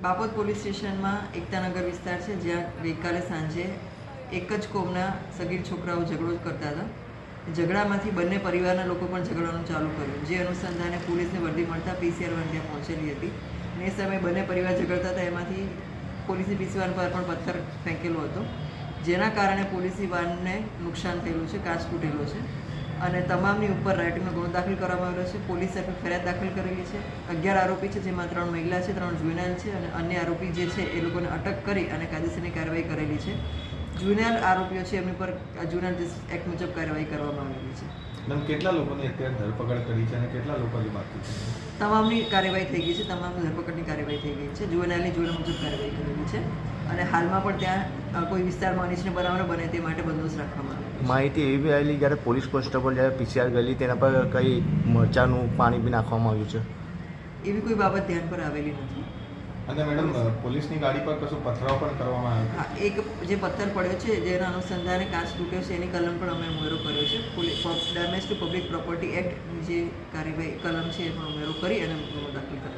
Bapod police સ્ટેશનમાં એકતાનગર વિસ્તાર છે, જ્યાં ગઈકાલે સાંજે એક જ કોમના સગીર છોકરાઓ ઝઘડો કરતા હતા. ઝઘડામાંથી બંને પરિવારના લોકો પણ ઝઘડવાનું ચાલુ કર્યું. જે અનુસંધાને પોલીસને વર્દી મળતા પીસીઆર વન ત્યાં પહોંચેલી હતી અને એ સમયે બંને પરિવાર ઝઘડતા હતા. એમાંથી પોલીસની પીસી વાન પર પણ પથ્થર ફેંકેલો હતો, જેના કારણે પોલીસી વાનને નુકસાન થયેલું છે, કાચ તૂટેલો છે. અને તમામની ઉપર રાઇટિંગનો ગુનો દાખલ કરવામાં આવ્યો છે. પોલીસે પણ ફરિયાદ દાખલ કરેલી છે. અગિયાર આરોપી છે, જેમાં ત્રણ મહિલા છે, ત્રણ જુવેનાઇલ છે અને અન્ય આરોપી જે છે એ લોકોને અટક કરી અને કાયદેસરની કાર્યવાહી કરેલી છે. જુનિયર આરોપીઓ છે, એમની પર જુનિયર એક્ટ મુજબ કાર્યવાહી કરવામાં આવેલી છે. મેમ કેટલા લોકોની અત્યારે ધરપકડ કરી છે અને કેટલા લોકોની બાકી છે? તમામની કાર્યવાહી થઈ ગઈ છે તમામ ધરપકડની કાર્યવાહી થઈ ગઈ છે જુવેનાઇલની જોડે મુજબ કાર્યવાહી કરેલી છે અને હાલમાં પણ ત્યાં કોઈ વિસ્તારમાં અનિચ્છનીય બનાવ બને તે માટે બંદોબસ્ત રાખવામાં માહિતી એવી બી આવેલી જ્યારે પોલીસ કોન્સ્ટેબલ જ્યારે પીસીઆર ગયેલી તેના પર કઈ મરચાનું પાણી બી નાખવામાં આવ્યું છે? એવી કોઈ બાબત ધ્યાન પર આવેલી નથી. અને મેડમ પોલીસની ગાડી પર કશું પથરાવ પણ કરવામાં આવ્યો? એક જે પથ્થર પડ્યો છે જેના અનુસંધાને કાચ તૂટ્યો છે એની કલમ પણ અમે ઉમેરો કર્યો છે. Damage to public property act જે કાર્યવાહી કલમ છે એમાં ઉમેરો કરી અને ગુનો દાખલ